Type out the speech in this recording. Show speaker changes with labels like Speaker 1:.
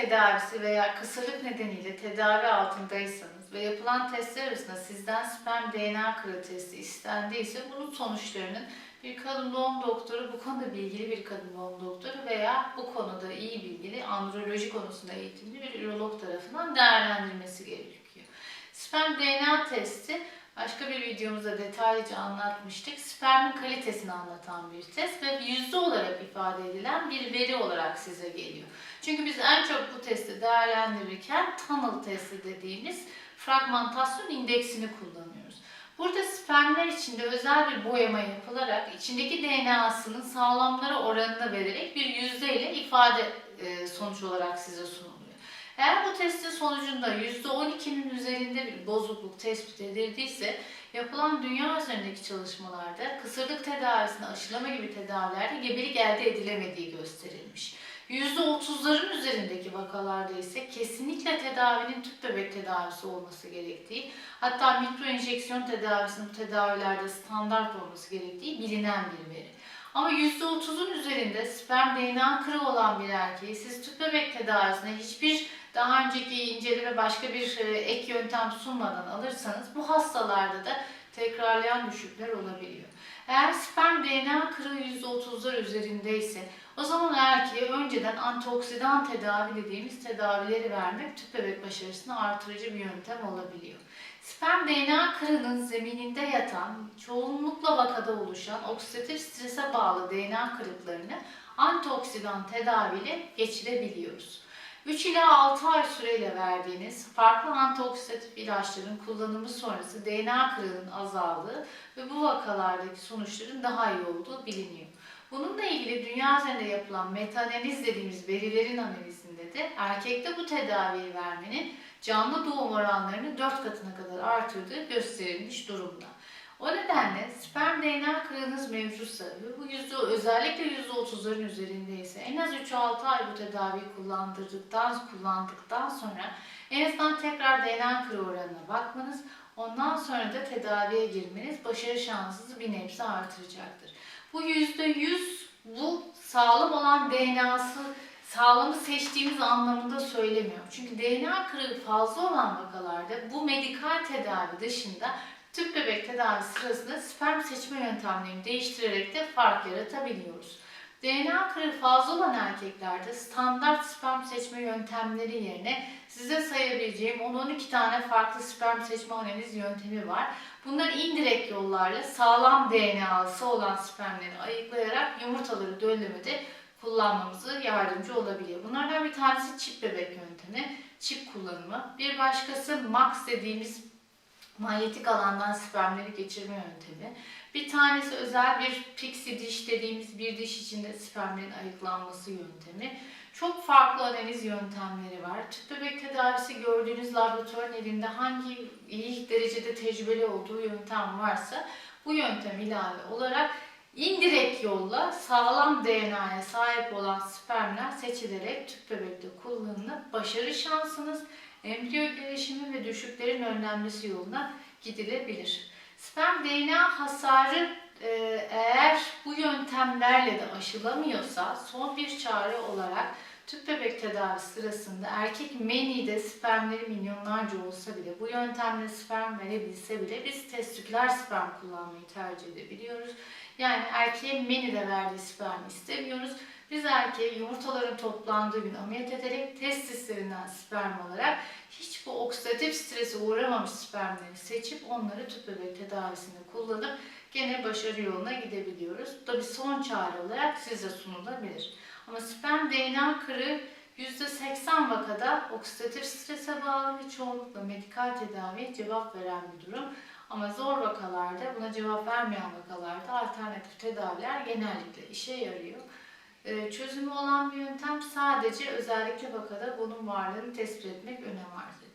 Speaker 1: tedavisi veya kısırlık nedeniyle tedavi altındaysanız ve yapılan testler arasında sizden sperm DNA kırı testi istendiyse bunun sonuçlarının bir kadın doğum doktoru, bu konuda bilgili bir kadın doğum doktoru veya bu konuda iyi bilgili, androloji konusunda eğitimli bir ürolog tarafından değerlendirilmesi gerekiyor. Sperm DNA testi başka bir videomuzda detaylıca anlatmıştık. Spermin kalitesini anlatan bir test ve yüzde olarak ifade edilen bir veri olarak size geliyor. Çünkü biz en çok bu testi değerlendirirken tunnel testi dediğimiz fragmentasyon indeksini kullanıyoruz. Burada spermler içinde özel bir boyama yapılarak içindeki DNA'sının sağlamları oranını vererek bir yüzdeyle ifade e, sonuç olarak size sunuluyor. Eğer bu testin sonucunda %12'nin üzerinde bozukluk tespit edildiyse yapılan dünya üzerindeki çalışmalarda kısırlık tedavisinde aşılama gibi tedavilerde gebelik elde edilemediği gösterilmiş. %30'ların üzerindeki vakalarda ise kesinlikle tedavinin tüp bebek tedavisi olması gerektiği, hatta mikro enjeksiyon tedavisinin bu tedavilerde standart olması gerektiği bilinen bir veri. Ama %30'un üzerinde sperm DNA kırığı olan bir erkeği siz tüp bebek tedavisine hiçbir daha önceki inceleme başka bir e, ek yöntem sunmadan alırsanız bu hastalarda da tekrarlayan düşükler olabiliyor. Eğer sperm DNA kırığı %30'lar üzerindeyse o zaman erkeğe önceden antioksidan tedavi dediğimiz tedavileri vermek tüp bebek başarısını artırıcı bir yöntem olabiliyor. Sperm DNA kırığının zemininde yatan, çoğunlukla vakada oluşan oksidatif strese bağlı DNA kırıklarını antioksidan tedaviyle geçirebiliyoruz. 3 ila 6 ay süreyle verdiğiniz farklı antioksidatif ilaçların kullanımı sonrası DNA kırığının azaldığı ve bu vakalardaki sonuçların daha iyi olduğu biliniyor. Bununla ilgili dünya üzerinde yapılan meta-analiz dediğimiz verilerin analizinde de erkekte bu tedaviyi vermenin canlı doğum oranlarını 4 katına kadar artırdığı gösterilmiş durumda. O nedenle sperm DNA kırığınız mevcutsa ve bu yüzde, özellikle %30'ların üzerindeyse en az 3-6 ay bu tedaviyi kullandırdıktan, kullandıktan sonra en azından tekrar DNA kırığı oranına bakmanız, ondan sonra da tedaviye girmeniz başarı şansınızı bir nebze artıracaktır. Bu %100 bu sağlam olan DNA'sı sağlamı seçtiğimiz anlamında söylemiyorum. Çünkü DNA kırığı fazla olan vakalarda bu medikal tedavi dışında tüp bebek tedavi sırasında sperm seçme yöntemlerini değiştirerek de fark yaratabiliyoruz. DNA kırığı fazla olan erkeklerde standart sperm seçme yöntemleri yerine size sayabileceğim 10-12 tane farklı sperm seçme analiz yöntemi var. Bunlar indirekt yollarla sağlam DNA'sı olan spermleri ayıklayarak yumurtaları döllemede kullanmamızı yardımcı olabiliyor. Bunlardan bir tanesi çip bebek yöntemi, çip kullanımı. Bir başkası MAX dediğimiz manyetik alandan spermleri geçirme yöntemi. Bir tanesi özel bir pixie diş dediğimiz bir diş içinde spermlerin ayıklanması yöntemi. Çok farklı analiz yöntemleri var. Tüp bebek tedavisi gördüğünüz laboratuvarın elinde hangi iyi derecede tecrübeli olduğu yöntem varsa bu yöntem ilave olarak indirekt yolla sağlam DNA'ya sahip olan spermler seçilerek tüp bebekte kullanılıp başarı şansınız embriyo gelişimi ve düşüklerin önlenmesi yoluna gidilebilir. Sperm DNA hasarı e, eğer bu yöntemlerle de aşılamıyorsa son bir çare olarak tüp bebek tedavisi sırasında erkek menide spermleri milyonlarca olsa bile bu yöntemle sperm verebilse bile biz testiküler sperm kullanmayı tercih edebiliyoruz. Yani erkeğe menide verdiği sperm istemiyoruz. Biz erkeğe yumurtaların toplandığı gün ameliyat ederek testislerinden sperm alarak hiç bu oksidatif strese uğramamış spermleri seçip onları tüp bebek tedavisinde kullanıp gene başarı yoluna gidebiliyoruz. Bu da bir son çare olarak size sunulabilir. Ama sperm DNA kırığı %80 vakada oksidatif strese bağlı ve çoğunlukla medikal tedaviye cevap veren bir durum. Ama zor vakalarda, buna cevap vermeyen vakalarda alternatif tedaviler genellikle işe yarıyor. Ee, Çözümü olan bir yöntem sadece özellikle vakada bunun varlığını tespit etmek önem arz ediyor.